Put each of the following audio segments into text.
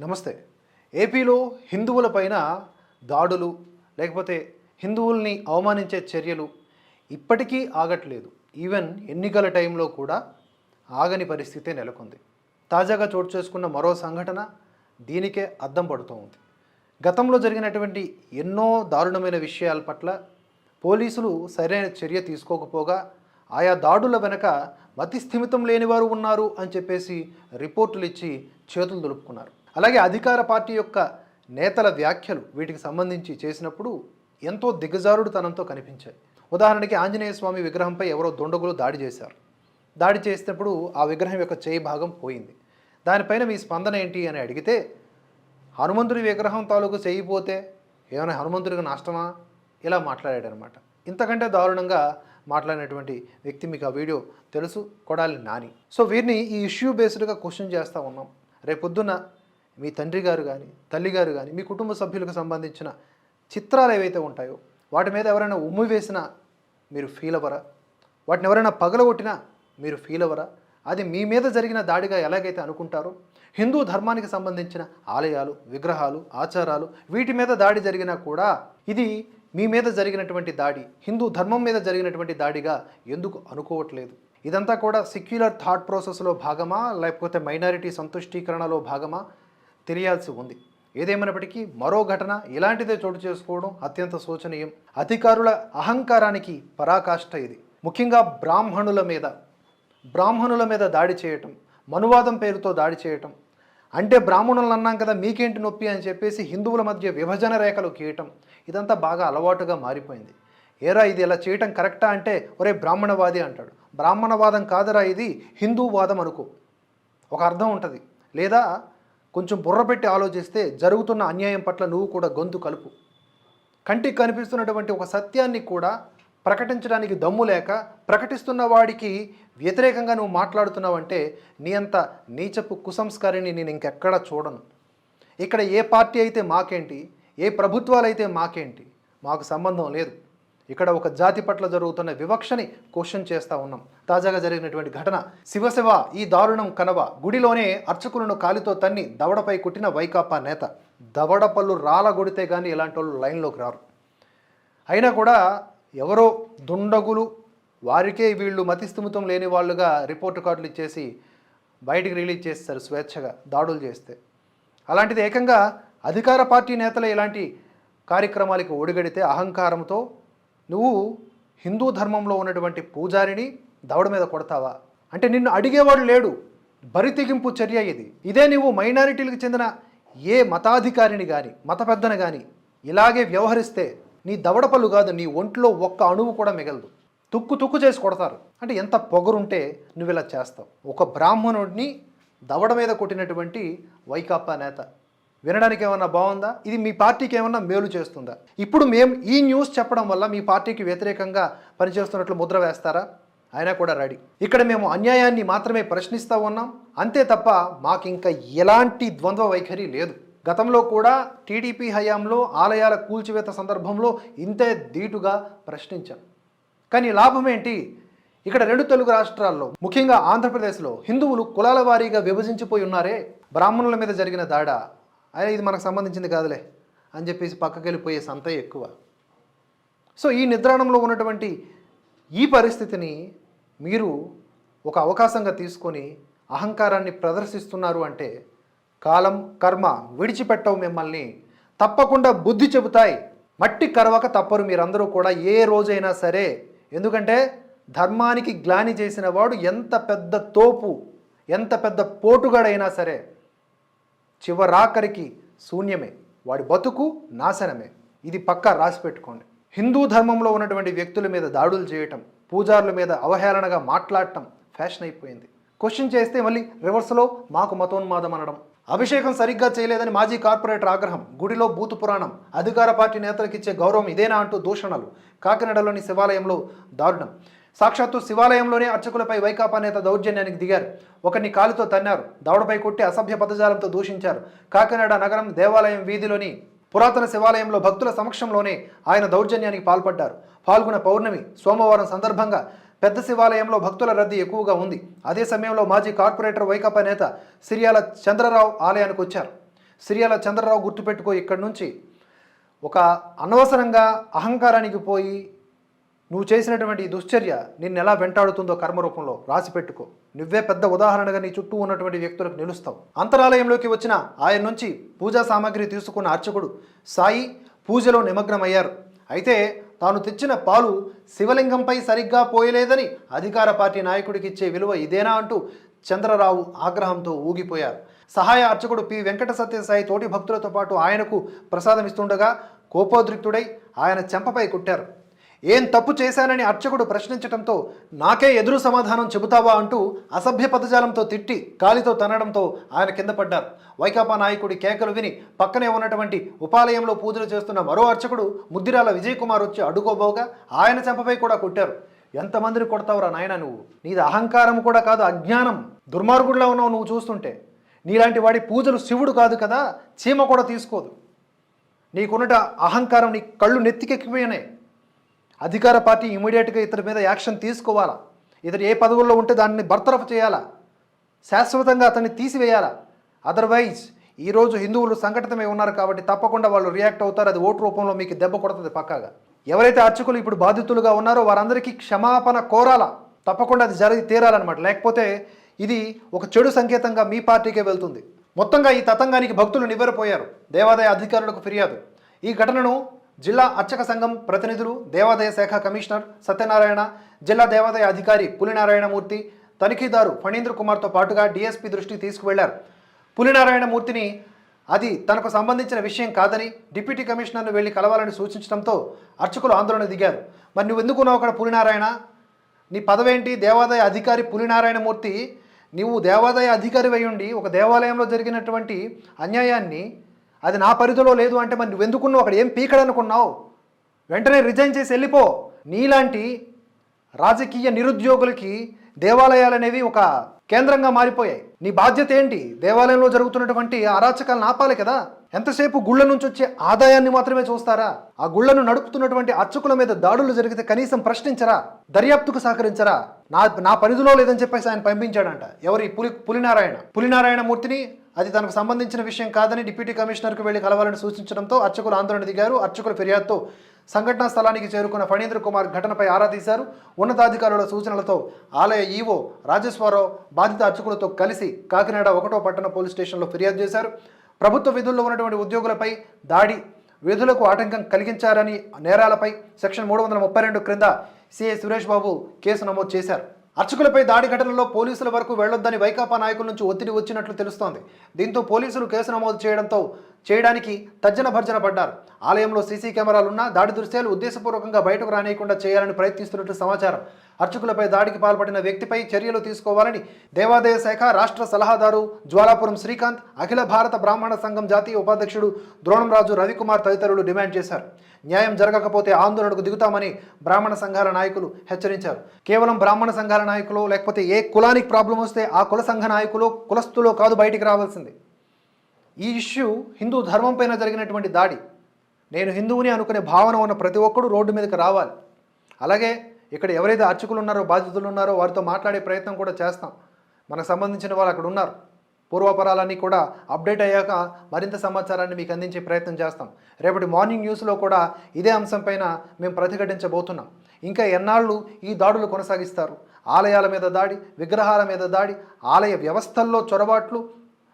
నమస్తే. ఏపీలో హిందువులపైన దాడులు లేకపోతే హిందువుల్ని అవమానించే చర్యలు ఇప్పటికీ ఆగట్లేదు. ఈవెన్ ఎన్నికల టైంలో కూడా ఆగని పరిస్థితే నెలకొంది. తాజాగా చోటు చేసుకున్న మరో సంఘటన దీనికే అద్దం పడుతూ ఉంది. గతంలో జరిగినటువంటి ఎన్నో దారుణమైన విషయాల పట్ల పోలీసులు సరైన చర్య తీసుకోకపోగా ఆయా దాడుల వెనక మతి స్థిమితం లేనివారు ఉన్నారు అని చెప్పేసి రిపోర్టులు ఇచ్చి చేతులు దులుపుకున్నారు. అలాగే అధికార పార్టీ యొక్క నేతల వ్యాఖ్యలు వీటికి సంబంధించి చేసినప్పుడు ఎంతో దిగజారుడుతనంతో కనిపించాయి. ఉదాహరణకి ఆంజనేయ స్వామి విగ్రహంపై ఎవరో దుండగులు దాడి చేశారు. దాడి చేసినప్పుడు ఆ విగ్రహం యొక్క చేయి భాగం పోయింది. దానిపైన మీ స్పందన ఏంటి అని అడిగితే హనుమంతుడి విగ్రహం తాలూకు చేయిపోతే ఏమైనా హనుమంతుడికి నష్టమా? ఇలా మాట్లాడాడనమాట. ఇంతకంటే దారుణంగా మాట్లాడినటువంటి వ్యక్తి మీకు ఆ వీడియో తెలుసు కొడాలి నాని. సో వీరిని ఈ ఇష్యూ బేస్డ్గా క్వశ్చన్ చేస్తూ ఉన్నాం. రేపొద్దున మీ తండ్రి గారు కానీ తల్లి గారు కానీ మీ కుటుంబ సభ్యులకు సంబంధించిన చిత్రాలు ఏవైతే ఉంటాయో వాటి మీద ఎవరైనా ఉమ్మి వేసినా మీరు ఫీల్ అవ్వరా? వాటిని ఎవరైనా పగలగొట్టినా మీరు ఫీల్ అవ్వరా? అది మీ మీద జరిగిన దాడిగా ఎలాగైతే అనుకుంటారో హిందూ ధర్మానికి సంబంధించిన ఆలయాలు విగ్రహాలు ఆచారాలు వీటి మీద దాడి జరిగినా కూడా ఇది మీ మీద జరిగినటువంటి దాడి హిందూ ధర్మం మీద జరిగినటువంటి దాడిగా ఎందుకు అనుకోవట్లేదు? ఇదంతా కూడా సెక్యులర్ థాట్ ప్రాసెస్లో భాగమా? లేకపోతే మైనారిటీ సంతుష్టీకరణలో భాగమా? తెలియాల్సి ఉంది. ఏదేమైనప్పటికీ మరో ఘటన ఇలాంటిదే చోటు చేసుకోవడం అత్యంత శోచనీయం. అధికారుల అహంకారానికి పరాకాష్ట ఇది. ముఖ్యంగా బ్రాహ్మణుల మీద బ్రాహ్మణుల మీద దాడి చేయటం మనువాదం పేరుతో దాడి చేయటం. అంటే బ్రాహ్మణులను అన్నాం కదా మీకేంటి నొప్పి అని చెప్పేసి హిందువుల మధ్య విభజన రేఖలు గీయటం. ఇదంతా బాగా అలవాటుగా మారిపోయింది. ఏరా ఇది ఇలా చేయటం కరెక్టా అంటే ఒరే బ్రాహ్మణవాది అంటాడు. బ్రాహ్మణవాదం కాదురా ఇది హిందూవాదం అనుకో. ఒక అర్థం ఉంటుంది. లేదా కొంచెం బుర్ర పెట్టి ఆలోచిస్తే జరుగుతున్న అన్యాయం పట్ల నువ్వు కూడా గొంతు కలుపు. కంటికి కనిపిస్తున్నటువంటి ఒక సత్యాన్ని కూడా ప్రకటించడానికి దమ్ము లేక ప్రకటిస్తున్న వాడికి వ్యతిరేకంగా నువ్వు మాట్లాడుతున్నావంటే నీ అంత నీచపు కుసంస్కారిని నేను ఇంకెక్కడా చూడను. ఇక్కడ ఏ పార్టీ అయితే మాకేంటి ఏ ప్రభుత్వాలు అయితే మాకేంటి మాకు సంబంధం లేదు. ఇక్కడ ఒక జాతి పట్ల జరుగుతున్న వివక్షని క్వశ్చన్ చేస్తూ ఉన్నాం. తాజాగా జరిగినటువంటి ఘటన శివశివ ఈ దారుణం కనవ గుడిలోనే అర్చకులను కాలితో తన్ని దవడపై కుట్టిన వైకాపా నేత. దవడ పళ్ళు రాలగొడితే కానీ ఇలాంటి వాళ్ళు లైన్లోకి రారు. అయినా కూడా ఎవరో దుండగులు వారికే వీళ్ళు మతిస్థిమితం లేని వాళ్ళుగా రిపోర్ట్ కార్డులు ఇచ్చేసి బయటికి రిలీజ్ చేస్తారు స్వేచ్ఛగా దాడులు చేస్తే. అలాంటిది ఏకంగా అధికార పార్టీ నేతలు ఇలాంటి కార్యక్రమాలకు ఒడిగడితే అహంకారంతో నువ్వు హిందూ ధర్మంలో ఉన్నటువంటి పూజారిని దవడ మీద కొడతావా? అంటే నిన్ను అడిగేవాడు లేడు. బరితెగింపు చర్య ఇది. ఇదే నువ్వు మైనారిటీలకు చెందిన ఏ మతాధికారిని కానీ మత పెద్దను కానీ ఇలాగే వ్యవహరిస్తే నీ దవడపలు కాదు నీ ఒంట్లో ఒక్క అణువు కూడా మిగలదు. తుక్కు తుక్కు చేసి కొడతారు. అంటే ఎంత పొగరుంటే నువ్వు ఇలా చేస్తావు. ఒక బ్రాహ్మణుడిని దవడ మీద కొట్టినటువంటి వైకాపా నేత వినడానికి ఏమన్నా బాగుందా? ఇది మీ పార్టీకి ఏమన్నా మేలు చేస్తుందా? ఇప్పుడు మేము ఈ న్యూస్ చెప్పడం వల్ల మీ పార్టీకి వ్యతిరేకంగా పనిచేస్తున్నట్లు ముద్ర వేస్తారా? అయినా కూడా రెడీ. ఇక్కడ మేము అన్యాయాన్ని మాత్రమే ప్రశ్నిస్తూ ఉన్నాం. అంతే తప్ప మాకు ఇంకా ఎలాంటి ద్వంద్వ వైఖరి లేదు. గతంలో కూడా టీడీపీ హయాంలో ఆలయాల కూల్చివేత సందర్భంలో ఇంతే ధీటుగా ప్రశ్నించాం. కానీ లాభం ఏంటి ఇక్కడ రెండు తెలుగు రాష్ట్రాల్లో ముఖ్యంగా ఆంధ్రప్రదేశ్లో హిందువులు కులాల వారీగా విభజించిపోయి ఉన్నారే. బ్రాహ్మణుల మీద జరిగిన దాడా? అయ్యా ఇది మనకు సంబంధించింది కాదులే అని చెప్పేసి పక్కకి వెళ్ళిపోయే సంత ఎక్కువ. సో ఈ నిద్రాణంలో ఉన్నటువంటి ఈ పరిస్థితిని మీరు ఒక అవకాశంగా తీసుకొని అహంకారాన్ని ప్రదర్శిస్తున్నారు అంటే కాలం కర్మ విడిచిపెట్టవు మిమ్మల్ని. తప్పకుండా బుద్ధి చెబుతాయి. మట్టి కరవక తప్పరు మీరందరూ కూడా ఏ రోజైనా సరే. ఎందుకంటే ధర్మానికి గ్లాని చేసిన వాడు ఎంత పెద్ద తోపు ఎంత పెద్ద పోటుగాడైనా సరే. చివరాఖరికి శూన్యమే. వాడి బతుకు నాశనమే. ఇది పక్కా రాసి పెట్టుకోండి. హిందూ ధర్మంలో ఉన్నటువంటి వ్యక్తుల మీద దాడులు చేయటం పూజారుల మీద అవహేళనగా మాట్లాడటం ఫ్యాషన్ అయిపోయింది. క్వశ్చన్ చేస్తే మళ్ళీ రివర్స్లో మాకు మతోన్మాదం అనడం. అభిషేకం సరిగ్గా చేయలేదని మాజీ కార్పొరేటర్ ఆగ్రహం గుడిలో బూతు పురాణం అధికార పార్టీ నేతలకు ఇచ్చే గౌరవం ఇదేనా అంటూ దూషణలు కాకినాడలోని శివాలయంలో దారుణం. సాక్షాత్తు శివాలయంలోనే అర్చకులపై వైకాపా నేత దౌర్జన్యానికి దిగారు. ఒకరిని కాలుతో తన్నారు. దవడపై కొట్టి అసభ్య పదజాలంతో దూషించారు. కాకినాడ నగరం దేవాలయం వీధిలోని పురాతన శివాలయంలో భక్తుల సమక్షంలోనే ఆయన దౌర్జన్యానికి పాల్పడ్డారు. పాల్గొన పౌర్ణమి సోమవారం సందర్భంగా పెద్ద శివాలయంలో భక్తుల రద్దీ ఎక్కువగా ఉంది. అదే సమయంలో మాజీ కార్పొరేటర్ వైకాపా నేత సిరియాల చంద్రరావు ఆలయానికి వచ్చారు. సిరియాల చంద్రరావు గుర్తుపెట్టుకో ఇక్కడి నుంచి ఒక అనవసరంగా అహంకారానికి పోయి నువ్వు చేసినటువంటి ఈ దుశ్చర్య నిన్ను ఎలా వెంటాడుతుందో కర్మరూపంలో రాసి పెట్టుకో. నువ్వే పెద్ద ఉదాహరణగా నీ చుట్టూ ఉన్నటువంటి వ్యక్తులకు నిలుస్తావు. అంతరాలయంలోకి వచ్చిన ఆయన నుంచి పూజా సామాగ్రి తీసుకున్న అర్చకుడు సాయి పూజలో నిమగ్నమయ్యారు. అయితే తాను తెచ్చిన పాలు శివలింగంపై సరిగ్గా పోయలేదని అధికార పార్టీ నాయకుడికి ఇచ్చే విలువ ఇదేనా అంటూ చంద్రరావు ఆగ్రహంతో ఊగిపోయారు. సహాయ అర్చకుడు పి. వెంకట సత్యసాయి తోటి భక్తులతో పాటు ఆయనకు ప్రసాదం ఇస్తుండగా కోపోద్రిక్తుడై ఆయన చెంపపై కుట్టారు. ఏం తప్పు చేశానని అర్చకుడు ప్రశ్నించడంతో నాకే ఎదురు సమాధానం చెబుతావా అంటూ అసభ్య పదజాలంతో తిట్టి కాలితో తనడంతో ఆయన కింద పడ్డారు. వైకాపా నాయకుడి కేకలు విని పక్కనే ఉన్నటువంటి ఉపాలయంలో పూజలు చేస్తున్న మరో అర్చకుడు ముద్దిరాల విజయ్ కుమార్ వచ్చి అడుగోబోగా ఆయన చెంపపై కూడా కొట్టారు. ఎంతమందిని కొడతావురా నాయన నువ్వు? నీది అహంకారం కూడా కాదు అజ్ఞానం. దుర్మార్గుడిలో ఉన్నావు నువ్వు చూస్తుంటే. నీలాంటి వాడి పూజలు శివుడు కాదు కదా చీమ కూడా తీసుకోదు. నీకున్నట అహంకారం నీ కళ్ళు నెత్తికెక్కిపోయినాయి. అధికార పార్టీ ఇమీడియట్గా ఇతని మీద యాక్షన్ తీసుకోవాలా? ఇతను ఏ పదవుల్లో ఉంటే దాన్ని బర్తరఫ్ చేయాలా? శాశ్వతంగా అతన్ని తీసివేయాలా? అదర్వైజ్ ఈరోజు హిందువులు సంఘటితమై ఉన్నారు కాబట్టి తప్పకుండా వాళ్ళు రియాక్ట్ అవుతారు. అది ఓటు రూపంలో మీకు దెబ్బ కొడుతుంది పక్కాగా. ఎవరైతే అర్చకులు ఇప్పుడు బాధితులుగా ఉన్నారో వారందరికీ క్షమాపణ కోరాలా? తప్పకుండా అది జరిగి తీరాలన్నమాట. లేకపోతే ఇది ఒక చెడు సంకేతంగా మీ పార్టీకే వెళ్తుంది. మొత్తంగా ఈ తతంగానికి భక్తులు నివ్వెరపోయారు. దేవాదాయ అధికారులకు ఫిర్యాదు. ఈ ఘటనను జిల్లా అర్చక సంఘం ప్రతినిధులు దేవాదాయ శాఖ కమిషనర్ సత్యనారాయణ జిల్లా దేవాదాయ అధికారి పులినారాయణమూర్తి తనిఖీదారు ఫణీంద్ర కుమార్తో పాటుగా డీఎస్పీ దృష్టికి తీసుకువెళ్ళారు. పులినారాయణమూర్తిని అది తనకు సంబంధించిన విషయం కాదని డిప్యూటీ కమిషనర్ను వెళ్ళి కలవాలని సూచించడంతో అర్చకులు ఆందోళన దిగారు. మరి నువ్వు ఎందుకున్నావు అక్కడ పులినారాయణ? నీ పదవేంటి? దేవాదాయ అధికారి పులినారాయణమూర్తి నీవు దేవాదాయ అధికారి ఉండి ఒక దేవాలయంలో జరిగినటువంటి అన్యాయాన్ని అది నా పరిధిలో లేదు అంటే మరి నువ్వు ఎందుకున్నావు అక్కడ ఏం పీకడనుకున్నావు? వెంటనే రిజైన్ చేసి వెళ్ళిపో. నీలాంటి రాజకీయ నిరుద్యోగులకి దేవాలయాలు అనేవి ఒక కేంద్రంగా మారిపోయాయి. నీ బాధ్యత ఏంటి? దేవాలయంలో జరుగుతున్నటువంటి అరాచకాలను ఆపాలి కదా. ఎంతసేపు గుళ్ళ నుంచి వచ్చే ఆదాయాన్ని మాత్రమే చూస్తారా? ఆ గుళ్ళను నడుపుతున్నటువంటి అర్చకుల మీద దాడులు జరిగితే కనీసం ప్రశ్నించరా? దర్యాప్తుకు సహకరించరా? నా నా పరిధిలో లేదని చెప్పేసి ఆయన పంపించాడంట. ఎవరి? పులి పులినారాయణ. పులినారాయణ మూర్తిని అది తనకు సంబంధించిన విషయం కాదని డిప్యూటీ కమిషనర్కు వెళ్ళి కలవాలని సూచించడంతో అర్చకులు ఆందోళన దిగారు. అర్చకుల ఫిర్యాదుతో సంఘటనా స్థలానికి చేరుకున్న ఫణీంద్ర కుమార్ ఘటనపై ఆరా తీశారు. ఉన్నతాధికారుల సూచనలతో ఆలయ ఈవో రాజేశ్వరరావు బాధిత అర్చకులతో కలిసి కాకినాడ ఒకటో పట్టణ పోలీస్ స్టేషన్లో ఫిర్యాదు చేశారు. ప్రభుత్వ విధుల్లో ఉన్నటువంటి ఉద్యోగులపై దాడి విధులకు ఆటంకం కలిగించారని నేరాలపై సెక్షన్ మూడు వందల ముప్పై రెండు క్రింద సిఐ సురేష్ బాబు కేసు నమోదు చేశారు. అర్చకులపై దాడి ఘటనలో పోలీసుల వరకు వెళ్ళొద్దని వైకాపా నాయకుల నుంచి ఒత్తిడి వచ్చినట్లు తెలుస్తోంది. దీంతో పోలీసులు కేసు నమోదు చేయడంతో చేయడానికి తర్జన భర్జన పడ్డారు. ఆలయంలో సీసీ కెమెరాలున్నా దాడి దృశ్యాలు ఉద్దేశపూర్వకంగా బయటకు రానియకుండా చేయాలని ప్రయత్నిస్తున్నట్లు సమాచారం. అర్చకులపై దాడికి పాల్పడిన వ్యక్తిపై చర్యలు తీసుకోవాలని దేవాదాయ శాఖ రాష్ట్ర సలహాదారు జ్వాలాపురం శ్రీకాంత్ అఖిల భారత బ్రాహ్మణ సంఘం జాతీయ ఉపాధ్యక్షుడు ద్రోణంరాజు రవికుమార్ తదితరులు డిమాండ్ చేశారు. న్యాయం జరగకపోతే ఆందోళనకు దిగుతామని బ్రాహ్మణ సంఘాల నాయకులు హెచ్చరించారు. కేవలం బ్రాహ్మణ సంఘాల నాయకులు లేకపోతే ఏ కులానికి ప్రాబ్లం వస్తే ఆ కుల సంఘ నాయకులు కులస్తులో కాదు బయటికి రావాల్సింది. ఈ ఇష్యూ హిందూ ధర్మం పైన జరిగినటువంటి దాడి. నేను హిందువుని అనుకునే భావన ఉన్న ప్రతి ఒక్కరూ రోడ్డు మీదకి రావాలి. అలాగే ఇక్కడ ఎవరైతే అర్చకులు ఉన్నారో బాధితులు ఉన్నారో వారితో మాట్లాడే ప్రయత్నం కూడా చేస్తాం. మనకు సంబంధించిన వాళ్ళు అక్కడ ఉన్నారు. పూర్వాపరాలన్నీ కూడా అప్డేట్ అయ్యాక మరింత సమాచారాన్ని మీకు అందించే ప్రయత్నం చేస్తాం. రేపటి మార్నింగ్ న్యూస్లో కూడా ఇదే అంశంపైన మేము ప్రతిఘటించబోతున్నాం. ఇంకా ఎన్నాళ్ళు ఈ దాడులు కొనసాగిస్తారు? ఆలయాల మీద దాడి విగ్రహాల మీద దాడి ఆలయ వ్యవస్థల్లో చొరబాట్లు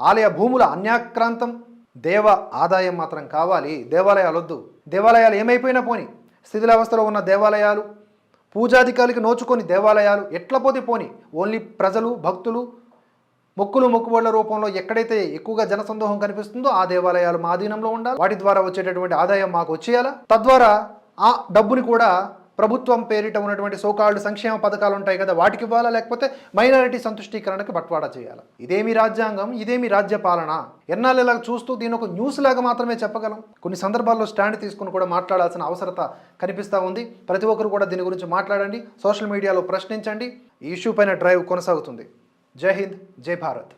ఆలయ భూముల అన్యాక్రాంతం. దేవ ఆదాయం మాత్రం కావాలి. దేవాలయాలు వద్దు. దేవాలయాలు ఏమైపోయినా పోని. స్థితిలావస్థలో ఉన్న దేవాలయాలు పూజాధికారులకి నోచుకొని దేవాలయాలు ఎట్ల పోతే పోని. ఓన్లీ ప్రజలు భక్తులు మొక్కులు మొక్కుబడుల రూపంలో ఎక్కడైతే ఎక్కువగా జనసందోహం కనిపిస్తుందో ఆ దేవాలయాలు మా అధీనంలో ఉండాలి. వాటి ద్వారా వచ్చేటటువంటి ఆదాయం మాకు వచ్చేయాలా? తద్వారా ఆ డబ్బుని కూడా ప్రభుత్వం పేరిట ఉన్నటువంటి సోకాళ్ళు సంక్షేమ పథకాలు ఉంటాయి కదా వాటికి ఇవ్వాలా? లేకపోతే మైనారిటీ సంతుష్టీకరణకు బట్వాడా చేయాలి? ఇదేమి రాజ్యాంగం ఇదేమి రాజ్య పాలన. ఎన్నాళ్ళు ఇలా చూస్తూ దీని ఒక న్యూస్ లాగా మాత్రమే చెప్పగలం? కొన్ని సందర్భాల్లో స్టాండ్ తీసుకుని కూడా మాట్లాడాల్సిన అవసరత కనిపిస్తూ ఉంది. ప్రతి ఒక్కరు కూడా దీని గురించి మాట్లాడండి సోషల్ మీడియాలో ప్రశ్నించండి. ఈ ఇష్యూ పైన డ్రైవ్ కొనసాగుతుంది. జై హింద్ జై భారత్.